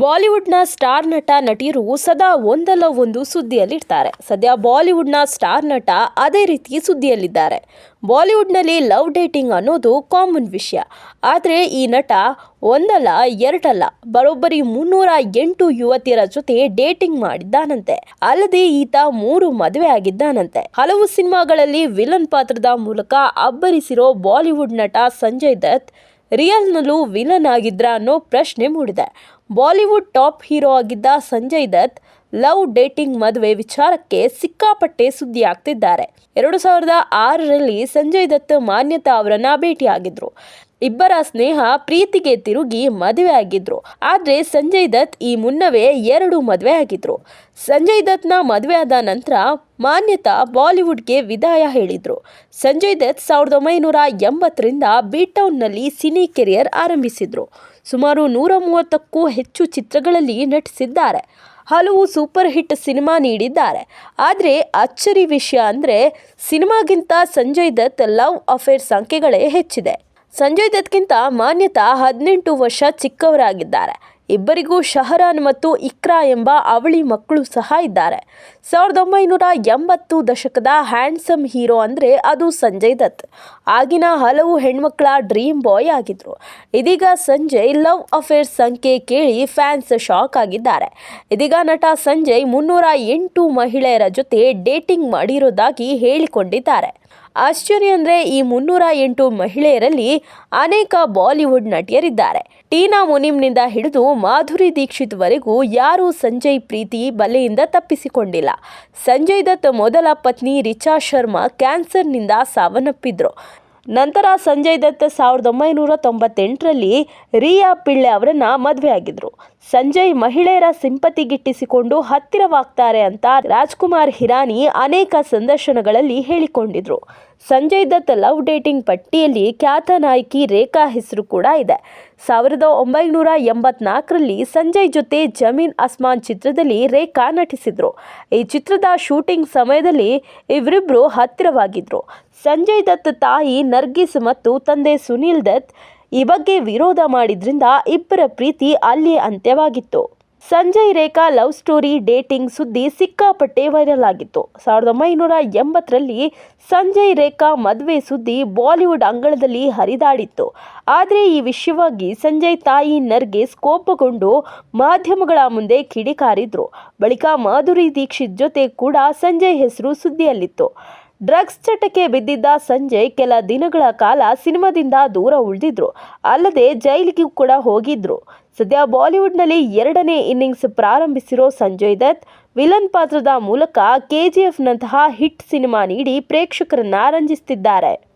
ಬಾಲಿವುಡ್ನ ಸ್ಟಾರ್ ನಟ ನಟಿಯರು ಸದಾ ಒಂದಲ್ಲ ಒಂದು ಸುದ್ದಿಯಲ್ಲಿರ್ತಾರೆ. ಸದ್ಯ ಬಾಲಿವುಡ್ನ ಸ್ಟಾರ್ ನಟ ಅದೇ ರೀತಿ ಸುದ್ದಿಯಲ್ಲಿದ್ದಾರೆ. ಬಾಲಿವುಡ್ನಲ್ಲಿ ಲವ್ ಡೇಟಿಂಗ್ ಅನ್ನೋದು ಕಾಮನ್ ವಿಷಯ. ಆದರೆ ಈ ನಟ ಒಂದಲ್ಲ, ಎರಡಲ್ಲ, ಬರೋಬ್ಬರಿ ಮುನ್ನೂರ ಎಂಟು ಯುವತಿಯರ ಜೊತೆ ಡೇಟಿಂಗ್ ಮಾಡಿದ್ದಾನಂತೆ. ಅಲ್ಲದೆ ಈತ ಮೂರು ಮದುವೆ ಆಗಿದ್ದಾನಂತೆ. ಹಲವು ಸಿನಿಮಾಗಳಲ್ಲಿ ವಿಲನ್ ಪಾತ್ರದ ಮೂಲಕ ಅಬ್ಬರಿಸಿರೋ ಬಾಲಿವುಡ್ ನಟ ಸಂಜಯ್ ದತ್, ರಿಯಲ್ನಲ್ಲೂ ವಿಲನ್ ಆಗಿದ್ರ ಅನ್ನೋ ಪ್ರಶ್ನೆ ಮೂಡಿದೆ. ಬಾಲಿವುಡ್ ಟಾಪ್ ಹೀರೋ ಆಗಿದ್ದ ಸಂಜಯ್ ದತ್ ಲವ್ ಡೇಟಿಂಗ್ ಮದುವೆ ವಿಚಾರಕ್ಕೆ ಸಿಕ್ಕಾಪಟ್ಟೆ ಸುದ್ದಿ ಆಗ್ತಿದ್ದಾರೆ ಎರಡು ಸಾವಿರದ ಆರರಲ್ಲಿ ಸಂಜಯ್ ದತ್ ಮಾನ್ಯತಾ ಅವರನ್ನ ಭೇಟಿಯಾಗಿದ್ರು. ಇಬ್ಬರ ಸ್ನೇಹ ಪ್ರೀತಿಗೆ ತಿರುಗಿ ಮದುವೆ ಆಗಿದ್ರು. ಆದರೆ ಸಂಜಯ್ ದತ್ ಈ ಮುನ್ನವೇ ಎರಡು ಮದುವೆ ಆಗಿದ್ರು. ಸಂಜಯ್ ದತ್ನ ಮದುವೆ ಆದ ನಂತರ ಮಾನ್ಯತಾ ಬಾಲಿವುಡ್ಗೆ ವಿದಾಯ ಹೇಳಿದ್ರು. ಸಂಜಯ್ ದತ್ ಸಾವಿರದ ಒಂಬೈನೂರ ಎಂಬತ್ತರಿಂದ ಬೀಟೌನ್ನಲ್ಲಿ ಸಿನಿ ಕೆರಿಯರ್ ಆರಂಭಿಸಿದ್ರು. ಸುಮಾರು ನೂರ ಮೂವತ್ತಕ್ಕೂ ಹೆಚ್ಚು ಚಿತ್ರಗಳಲ್ಲಿ ನಟಿಸಿದ್ದಾರೆ. ಹಲವು ಸೂಪರ್ ಹಿಟ್ ಸಿನಿಮಾ ನೀಡಿದ್ದಾರೆ. ಆದರೆ ಅಚ್ಚರಿ ವಿಷಯ ಅಂದರೆ ಸಿನಿಮಾಗಿಂತ ಸಂಜಯ್ ದತ್ ಲವ್ ಅಫೇರ್ ಸಂಖ್ಯೆಗಳೇ ಹೆಚ್ಚಿದೆ. ಸಂಜಯ್ ದತ್ಗಿಂತ ಮಾನ್ಯತಾ ಹದಿನೆಂಟು ವರ್ಷ ಚಿಕ್ಕವರಾಗಿದ್ದಾರೆ. ಇಬ್ಬರಿಗೂ ಶಹರಾನ್ ಮತ್ತು ಇಕ್ರಾ ಎಂಬ ಅವಳಿ ಮಕ್ಕಳು ಸಹ ಇದ್ದಾರೆ. ಸಾವಿರದ ಒಂಬೈನೂರ ಎಂಬತ್ತು ದಶಕದ ಹ್ಯಾಂಡ್ಸಮ್ ಹೀರೋ ಅಂದರೆ ಅದು ಸಂಜಯ್ ದತ್. ಆಗಿನ ಹಲವು ಹೆಣ್ಮಕ್ಳ ಡ್ರೀಮ್ ಬಾಯ್ ಆಗಿದ್ರು. ಇದೀಗ ಸಂಜಯ್ ಲವ್ ಅಫೇರ್ ಸಂಖ್ಯೆ ಕೇಳಿ ಫ್ಯಾನ್ಸ್ ಶಾಕ್ ಆಗಿದ್ದಾರೆ. ಇದೀಗ ನಟ ಸಂಜಯ್ ಮುನ್ನೂರ ಎಂಟು ಮಹಿಳೆಯರ ಜೊತೆ ಡೇಟಿಂಗ್ ಮಾಡಿರೋದಾಗಿ ಹೇಳಿಕೊಂಡಿದ್ದಾರೆ. ಆಶ್ಚರ್ಯ ಅಂದರೆ ಈ ಮುನ್ನೂರ ಎಂಟು ಮಹಿಳೆಯರಲ್ಲಿ ಅನೇಕ ಬಾಲಿವುಡ್ ನಟಿಯರಿದ್ದಾರೆ. ಟೀನಾ ಮುನಿಮ್ನಿಂದ ಹಿಡಿದು ಮಾಧುರಿ ದೀಕ್ಷಿತ್ವರೆಗೂ ಯಾರೂ ಸಂಜಯ್ ಪ್ರೀತಿ ಬಲೆಯಿಂದ ತಪ್ಪಿಸಿಕೊಂಡಿಲ್ಲ. ಸಂಜಯ್ ದತ್ ಮೊದಲ ಪತ್ನಿ ರಿಚಾ ಶರ್ಮಾ ಕ್ಯಾನ್ಸರ್ನಿಂದ ಸಾವನ್ನಪ್ಪಿದ್ರು. ನಂತರ ಸಂಜಯ್ ದತ್ ಸಾವಿರದ ಒಂಬೈನೂರ ತೊಂಬತ್ತೆಂಟರಲ್ಲಿ ರಿಯಾ ಪಿಳ್ಳೆ ಅವರನ್ನ ಮದುವೆಯಾಗಿದ್ರು. ಸಂಜಯ್ ಮಹಿಳೆಯರ ಸಿಂಪತಿ ಗಿಟ್ಟಿಸಿಕೊಂಡು ಹತ್ತಿರವಾಗ್ತಾರೆ ಅಂತ ರಾಜ್ಕುಮಾರ್ ಹಿರಾನಿ ಅನೇಕ ಸಂದರ್ಶನಗಳಲ್ಲಿ ಹೇಳಿಕೊಂಡಿದ್ರು. ಸಂಜಯ್ ದತ್ ಲವ್ ಡೇಟಿಂಗ್ ಪಟ್ಟಿಯಲ್ಲಿ ಖ್ಯಾತ ನಾಯಕಿ ರೇಖಾ ಹೆಸರು ಕೂಡ ಇದೆ. ಸಾವಿರದ ಒಂಬೈನೂರ ಎಂಬತ್ನಾಲ್ಕರಲ್ಲಿ ಸಂಜಯ್ ಜೊತೆ ಜಮೀನ್ ಅಸ್ಮಾನ್ ಚಿತ್ರದಲ್ಲಿ ರೇಖಾ ನಟಿಸಿದ್ರು. ಈ ಚಿತ್ರದ ಶೂಟಿಂಗ್ ಸಮಯದಲ್ಲಿ ಇವರಿಬ್ಬರು ಹತ್ತಿರವಾಗಿದ್ರು. ಸಂಜಯ್ ದತ್ ತಾಯಿ ನರ್ಗಿಸ್ ಮತ್ತು ತಂದೆ ಸುನೀಲ್ ದತ್ ಈ ಬಗ್ಗೆ ವಿರೋಧ ಮಾಡಿದ್ರಿಂದ ಇಬ್ಬರ ಪ್ರೀತಿ ಅಲ್ಲಿ ಅಂತ್ಯವಾಗಿತ್ತು. Sanjay Rekha love story dating ಸುದ್ದಿ ಸಿಕ್ಕಾಪಟ್ಟೆ ವೈರಲ್ ಆಗಿತ್ತು ಸಾವಿರದ ಒಂಬೈನೂರ ಎಂಬತ್ತರಲ್ಲಿ ಸಂಜಯ್ ರೇಖಾ ಮದುವೆ ಸುದ್ದಿ ಬಾಲಿವುಡ್ ಅಂಗಳದಲ್ಲಿ ಹರಿದಾಡಿತ್ತು. ಆದರೆ ಈ ವಿಷಯವಾಗಿ ಸಂಜಯ್ ತಾಯಿ ನರ್ಗಿಸ್ ಕೋಪಗೊಂಡು ಮಾಧ್ಯಮಗಳ ಮುಂದೆ ಕಿಡಿಕಾರಿದ್ರು. ಬಳಿಕ ಮಾಧುರಿ ದೀಕ್ಷಿತ್ ಜೊತೆ ಕೂಡ ಸಂಜಯ್ ಹೆಸರು ಸುದ್ದಿಯಲ್ಲಿತ್ತು. ಡ್ರಗ್ಸ್ ಚಟಕ್ಕೆ ಬಿದ್ದಿದ್ದ ಸಂಜಯ್ ಕೆಲ ದಿನಗಳ ಕಾಲ ಸಿನಿಮಾದಿಂದ ದೂರ ಉಳಿದಿದ್ರು. ಅಲ್ಲದೆ ಜೈಲಿಗೆ ಕೂಡ ಹೋಗಿದ್ರು. ಸದ್ಯ ಬಾಲಿವುಡ್ನಲ್ಲಿ ಎರಡನೇ ಇನ್ನಿಂಗ್ಸ್ ಪ್ರಾರಂಭಿಸಿರೋ ಸಂಜಯ್ ದತ್, ವಿಲನ್ ಪಾತ್ರದ ಮೂಲಕ ಕೆಜಿಎಫ್ನಂತಹ ಹಿಟ್ ಸಿನಿಮಾ ನೀಡಿ ಪ್ರೇಕ್ಷಕರನ್ನ ರಂಜಿಸುತ್ತಿದ್ದಾರೆ